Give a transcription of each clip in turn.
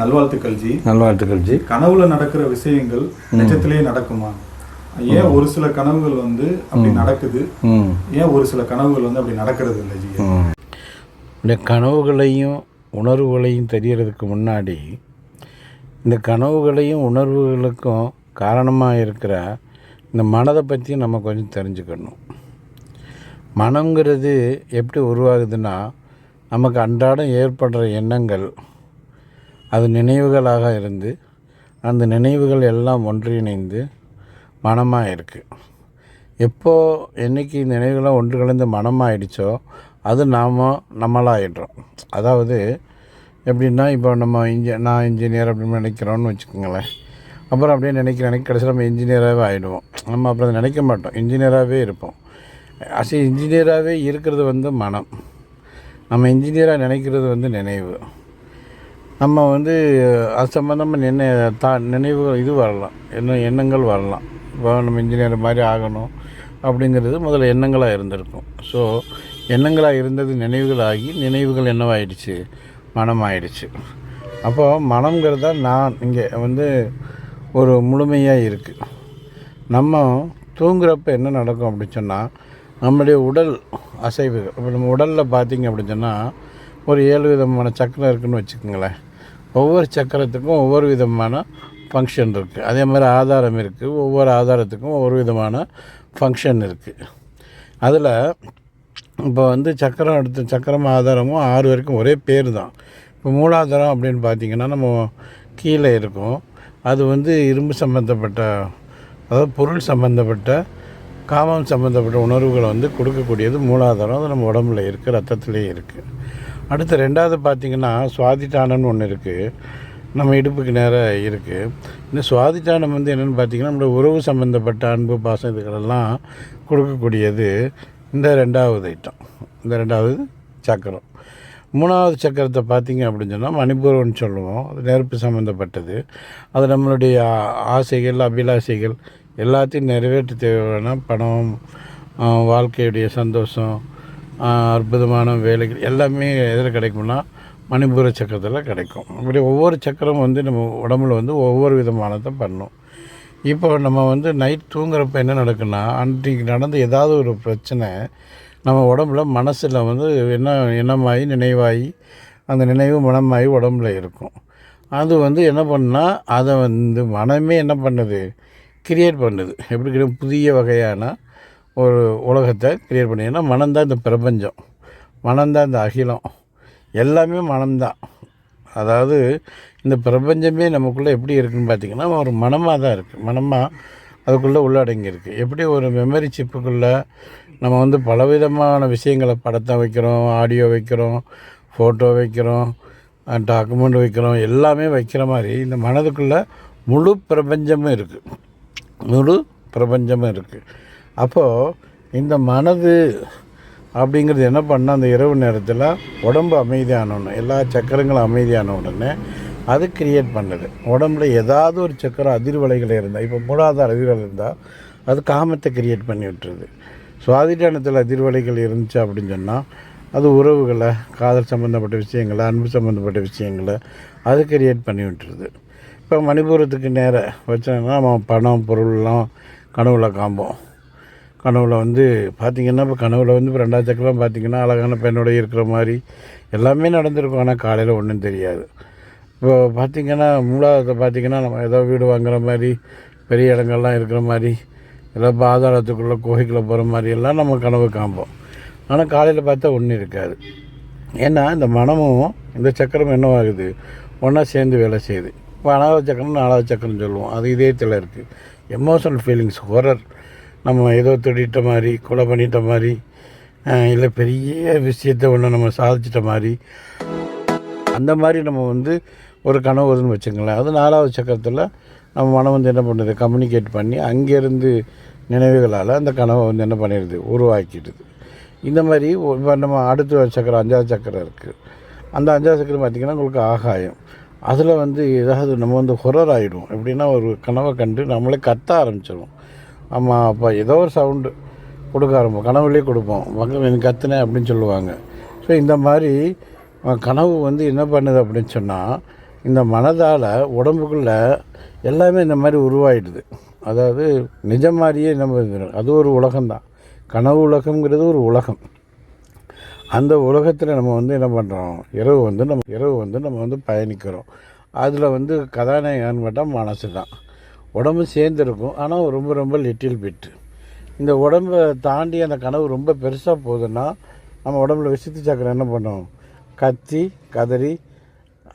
நல்வாழ்த்துக்கள் ஜி நல்வாழ்த்துக்கள் ஜி கனவுல நடக்கிற விஷயங்கள் நிஜத்திலேயே நடக்குமா? ஏன் ஒரு சில கனவுகள் வந்து அப்படி நடக்குது? ஏன் ஒரு சில கனவுகள் வந்து அப்படி நடக்கிறது இல்லை ஜி. இந்த கனவுகளையும் உணர்வுகளையும் தெரியறதுக்கு முன்னாடி இந்த கனவுகளையும் உணர்வுகளுக்கும் காரணமாக இருக்கிற இந்த மனதை பற்றி நம்ம கொஞ்சம் தெரிஞ்சுக்கணும். மனங்கிறது எப்படி உருவாகுதுன்னா நமக்கு அன்றாடம் ஏற்படுற எண்ணங்கள் அது நினைவுகளாக இருந்து அந்த நினைவுகள் எல்லாம் ஒன்றிணைந்து மனமாக இருக்குது எப்போ என்னைக்கு இந்த ஒன்று கலந்து மனமாகிடுச்சோ அது நாம் நம்மளாகிடுறோம் அதாவது எப்படின்னா இப்போ நம்ம இன்ஜி நான் இன்ஜினியர் அப்படின்னு நினைக்கிறோன்னு வச்சுக்கோங்களேன். அப்புறம் அப்படியே நினைக்க நினைக்க கடைசியில் நம்ம இன்ஜினியராகவே ஆகிடுவோம் நம்ம அப்புறம் நினைக்க மாட்டோம். இன்ஜினியராகவே இருப்போம். அசை இன்ஜினியராகவே இருக்கிறது வந்து மனம். நம்ம இன்ஜினியராக நினைக்கிறது வந்து நினைவு. நம்ம வந்து அது சம்மந்தமாக நினை தா நினைவு இது வரலாம். என்ன எண்ணங்கள் வரலாம். இப்போ நம்ம இன்ஜினியர் மாதிரி ஆகணும் அப்படிங்கிறது முதல்ல எண்ணங்களாக இருந்திருக்கும். ஸோ எண்ணங்களாக இருந்தது நினைவுகளாகி நினைவுகள் என்னவாயிடுச்சு? மனமாயிடுச்சு. அப்போது மனம்ங்கிறத நான் இங்கே வந்து ஒரு முழுமையாக இருக்குது நம்ம தூங்குறப்ப என்ன நடக்கும் அப்படின்னு சொன்னால் நம்முடைய உடல் அசைவுகள் இப்போ நம்ம உடலில் பார்த்தீங்க அப்படின்னு சொன்னால் ஒரு ஏழு விதமான சக்கரம் இருக்குன்னு வச்சுக்கோங்களேன். ஒவ்வொரு சக்கரத்துக்கும் ஒவ்வொரு விதமான ஃபங்க்ஷன் இருக்குது அதே மாதிரி ஆதாரம் இருக்குது ஒவ்வொரு ஆதாரத்துக்கும் ஒவ்வொரு விதமான ஃபங்க்ஷன் இருக்குது அதில் இப்போ வந்து சக்கரம் எடுத்து சக்கரம் ஆதாரமும் ஆறு வரைக்கும் ஒரே பேர் தான். இப்போ மூலாதாரம் அப்படின்னு பார்த்தீங்கன்னா நம்ம கீழே இருக்கும். அது வந்து இரும்பு சம்மந்தப்பட்ட அதாவது பொருள் சம்மந்தப்பட்ட காமம் சம்மந்தப்பட்ட உணர்வுகளை வந்து கொடுக்கக்கூடியது மூலாதாரம். அது நம்ம உடம்புல இருக்குது ரத்தத்துலேயே இருக்குது அடுத்து ரெண்டாவது பார்த்திங்கன்னா சுவாதிட்டானம்னு ஒன்று இருக்குது நம்ம இடுப்புக்கு நேராக இருக்குது இந்த சுவாதிட்டானம் வந்து என்னென்னு பார்த்திங்கன்னா நம்மளோட உறவு சம்மந்தப்பட்ட அன்பு பாசம் இதுகளெல்லாம் கொடுக்கக்கூடியது. இந்த ரெண்டாவது ஐட்டம். இந்த ரெண்டாவது சக்கரம். மூணாவது சக்கரத்தை பார்த்தீங்க அப்படின்னு சொன்னால் மணிபூர்வம்னு சொல்லுவோம். அது நெருப்பு சம்மந்தப்பட்டது அது நம்மளுடைய ஆசைகள் அபிலாசைகள் எல்லாத்தையும் நிறைவேற்ற தேவையான பணம் வாழ்க்கையுடைய சந்தோஷம் அற்புதமான வேலைகள் எல்லாமே எதில் கிடைக்கும்னா மணிப்பூர சக்கரத்தில் கிடைக்கும். இப்படி ஒவ்வொரு சக்கரம் வந்து நம்ம உடம்புல வந்து ஒவ்வொரு விதமானதை பண்ணும். இப்போ நம்ம வந்து நைட் தூங்குறப்ப என்ன நடக்குன்னா அன்றைக்கு நடந்த ஏதாவது ஒரு பிரச்சனை நம்ம உடம்புல மனசில் வந்து என்ன எண்ணமாகி நினைவாகி அந்த நினைவு மனமாகி உடம்புல இருக்கும். அது வந்து என்ன பண்ணால் அதை வந்து மனமே என்ன பண்ணுது? கிரியேட் பண்ணுது. எப்படி கிடையாது புதிய வகையான ஒரு உலகத்தை கிரியேட் பண்ணி மனம்தான் இந்த பிரபஞ்சம். மனம்தான் இந்த அகிலம். எல்லாமே மனம்தான் அதாவது இந்த பிரபஞ்சமே நமக்குள்ளே எப்படி இருக்குன்னு பார்த்தீங்கன்னா ஒரு மனமாக தான் இருக்குது மனமாக அதுக்குள்ளே உள்ளடங்கி இருக்குது எப்படி ஒரு மெமரி சிப்புக்குள்ளே நம்ம வந்து பலவிதமான விஷயங்களை படத்தை வைக்கிறோம் ஆடியோ வைக்கிறோம் ஃபோட்டோ வைக்கிறோம் டாக்குமெண்ட் வைக்கிறோம் எல்லாமே வைக்கிற மாதிரி இந்த மனதுக்குள்ளே முழு பிரபஞ்சமும் இருக்குது முழு பிரபஞ்சமும் இருக்குது அப்போது இந்த மனது அப்படிங்கிறது என்ன பண்ணால் அந்த இரவு நேரத்தில் உடம்பு அமைதியானோன்னு எல்லா சக்கரங்களும் அமைதியான உடனே அது கிரியேட் பண்ணுது. உடம்புல ஏதாவது ஒரு சக்கரம் அதிர்வலைகள் இருந்தால் இப்போ மூலாதார அதிர்வலை இருந்தால் அது காமத்தை கிரியேட் பண்ணி விட்டுருது. சுவாதிட்டானத்தில் அதிர்வலைகள் இருந்துச்சு அப்படின்னு சொன்னால் அது உறவுகளை காதல் சம்மந்தப்பட்ட விஷயங்களை அன்பு சம்மந்தப்பட்ட விஷயங்களை அது கிரியேட் பண்ணி விட்டுருது. இப்போ மணிபுரத்துக்கு நேராக வச்சோன்னா நம்ம பணம் பொருள்லாம் கனவுல காம்போம். கனவுல வந்து பார்த்திங்கன்னா இப்போ கனவுல வந்து இப்போ ரெண்டாவது சக்கரம் பார்த்திங்கன்னா அழகான பெண்ணோடய இருக்கிற மாதிரி எல்லாமே நடந்திருக்கும். ஆனால் காலையில் ஒன்றும் தெரியாது. இப்போ பார்த்திங்கன்னா மூலாவது பார்த்திங்கன்னா நம்ம ஏதோ வீடு வாங்குற மாதிரி பெரிய இடங்கள்லாம் இருக்கிற மாதிரி ஏதோ பாதாளத்துக்குள்ளே கோகைக்குள்ளே போகிற மாதிரி எல்லாம் நம்ம கனவு காம்போம் ஆனால் காலையில் பார்த்தா ஒன்றும் இருக்காது. ஏன்னா இந்த மனமும் இந்த சக்கரம் என்னவாகுது? ஒன்றா சேர்ந்து வேலை செய்யுது. இப்போ அனாவது சக்கரம் நாலாவது சக்கரம் சொல்லுவோம். அது இதயத்தில் இருக்குது எமோஷனல் ஃபீலிங்ஸ் ஹொரர் நம்ம ஏதோ திருடிட்ட மாதிரி கொலை பண்ணிட்ட மாதிரி இல்லை பெரிய விஷயத்தை ஒன்று நம்ம சாதிச்சிட்ட மாதிரி. அந்த மாதிரி நம்ம வந்து ஒரு கனவு வருதுன்னு வச்சுங்களேன் அது நாலாவது சக்கரத்தில் நம்ம மனம் வந்து என்ன பண்ணுது? கம்யூனிகேட் பண்ணி அங்கேருந்து நினைவுகளால் அந்த கனவை வந்து என்ன பண்ணிடுது? உருவாக்கிடுது. இந்த மாதிரி இப்போ நம்ம அடுத்த சக்கரம் அஞ்சாவது சக்கரம் இருக்குது அந்த அஞ்சாவது சக்கரம் பார்த்திங்கன்னா உங்களுக்கு ஆகாயம். அதில் வந்து ஏதாவது நம்ம வந்து ஹொரர் ஆகிடும் எப்படின்னா ஒரு கனவை கண்டு நம்மளே கத்த ஆரம்பிச்சிடும் ஆமாம் அப்போ ஏதோ ஒரு சவுண்டு கொடுக்க ஆரம்பம் கனவுலேயே கொடுப்போம். மக்கள் எனக்கு கத்துனேன் அப்படின்னு சொல்லுவாங்க. ஸோ இந்த மாதிரி கனவு வந்து என்ன பண்ணுது அப்படின்னு சொன்னால் இந்த மனதால் உடம்புக்குள்ள எல்லாமே இந்த மாதிரி உருவாயிடுது. அதாவது நிஜம் மாதிரியே நம்ம அது ஒரு உலகம்தான். கனவு உலகம்ங்கிறது ஒரு உலகம். அந்த உலகத்தில் நம்ம வந்து என்ன பண்ணுறோம் இரவு வந்து நம்ம இரவு வந்து நம்ம வந்து பயணிக்கிறோம். அதில் வந்து கதாநாயகன் மட்டும் மனசு தான் உடம்பு சேர்ந்துருக்கும். ஆனால் ரொம்ப ரொம்ப லிட்டில் பிட்டு இந்த உடம்பை தாண்டி அந்த கனவு ரொம்ப பெருசாக போகுதுன்னா நம்ம உடம்புல விசித்து சக்கரம் என்ன பண்ணும்? கத்தி கதறி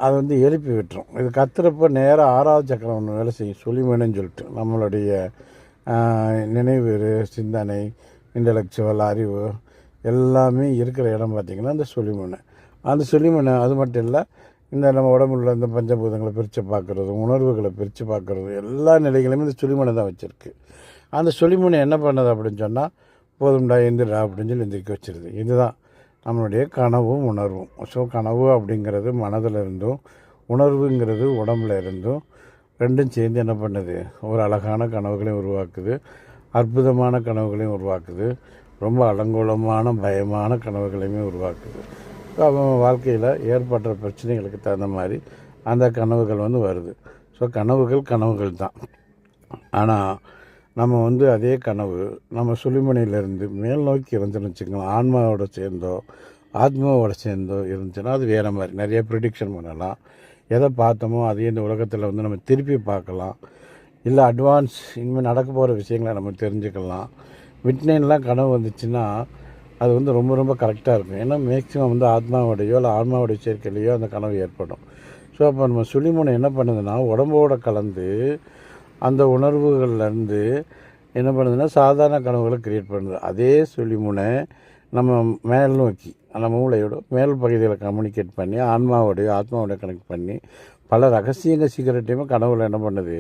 அதை வந்து எழுப்பி விட்டுரும். இது கத்துறப்ப நேராக ஆறாவது சக்கரம் ஒன்று வேலை செய்யும். சுழிமேனு சொல்லிட்டு. நம்மளுடைய நினைவு சிந்தனை இன்டலெக்சுவல் அறிவு எல்லாமே இருக்கிற இடம் பார்த்திங்கன்னா அந்த சுழிமனை. அந்த சுழிமனை அது மட்டும் இல்லை இந்த நம்ம உடம்புல இந்த பஞ்சபூதங்களை பிரித்து பார்க்குறது உணர்வுகளை பிரித்து பார்க்குறது எல்லா நிலைகளையுமே இந்த சுழிமனை தான் வச்சுருக்கு. அந்த சுழிமுனை என்ன பண்ணுது அப்படின்னு சொன்னால் போதும்டா எந்திரா அப்படின்னு சொல்லி எந்திரிக்க வச்சிருது. இதுதான் நம்மளுடைய கனவும் உணர்வும். ஸோ கனவு அப்படிங்கிறது மனதில் இருந்தும் உணர்வுங்கிறது உடம்புல இருந்தும் ரெண்டும் சேர்ந்து என்ன பண்ணுது? ஒரு அழகான கனவுகளையும் உருவாக்குது அற்புதமான கனவுகளையும் உருவாக்குது ரொம்ப அலங்கோலமான பயமான கனவுகளையுமே உருவாக்குது. அவன் வாழ்க்கையில் ஏற்படுற பிரச்சனைகளுக்கு தகுந்த மாதிரி அந்த கனவுகள் வந்து வருது. ஸோ கனவுகள் கனவுகள் தான். ஆனால் நம்ம வந்து அதே கனவு நம்ம சுழிமனையிலேருந்து மேல் நோக்கி இருந்துன்னு வச்சுக்கலாம் ஆன்மாவோட சேர்ந்தோ ஆத்மாவோட சேர்ந்தோ இருந்துச்சுன்னா அது வேறு மாதிரி. நிறைய ப்ரிடிக்ஷன் பண்ணலாம். எதை பார்த்தோமோ அதையே இந்த உலகத்தில் வந்து நம்ம திருப்பி பார்க்கலாம். இல்லை அட்வான்ஸ் இனிமேல் நடக்க போகிற விஷயங்களை நம்ம தெரிஞ்சுக்கலாம். விட்னைன்லாம் கனவு வந்துச்சுன்னா அது வந்து ரொம்ப ரொம்ப கரெக்டாக இருக்கும். ஏன்னா மேக்ஸிமம் வந்து ஆத்மாவோடையோ இல்லை ஆன்மாவோடைய சேர்க்கையிலையோ அந்த கனவு ஏற்படும். ஸோ அப்போ நம்ம சுழிமுனை என்ன பண்ணுதுன்னா உடம்போட கலந்து அந்த உணர்வுகள்லேருந்து என்ன பண்ணுதுன்னா சாதாரண கனவுகளை க்ரியேட் பண்ணுது. அதே சுழிமுனை நம்ம மேல் நோக்கி அந்த மூளையோட மேல் பகுதியில் கம்யூனிகேட் பண்ணி ஆன்மாவோடைய ஆத்மாவோடைய கனெக்ட் பண்ணி பல ரகசியங்கள் சீக்கிரட்டையுமே கனவுல என்ன பண்ணுது?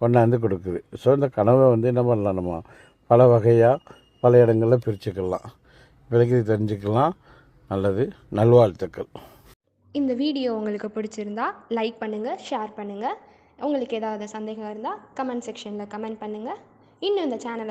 கொண்டாந்து கொடுக்குது. ஸோ இந்த கனவை வந்து என்ன பண்ணலாம் நம்ம? பல வகையாக பல இடங்களில் பிரிச்சுக்கலாம். விலைக்கு தெரிஞ்சுக்கலாம். நல்லது. நல்வாழ்த்துக்கள். இந்த வீடியோ உங்களுக்கு பிடிச்சிருந்தா லைக் பண்ணுங்கள் ஷேர் பண்ணுங்கள் உங்களுக்கு ஏதாவது சந்தேகம் இருந்தால் கமெண்ட் செக்ஷனில் கமெண்ட் பண்ணுங்கள் இன்னும் இந்த சேனலை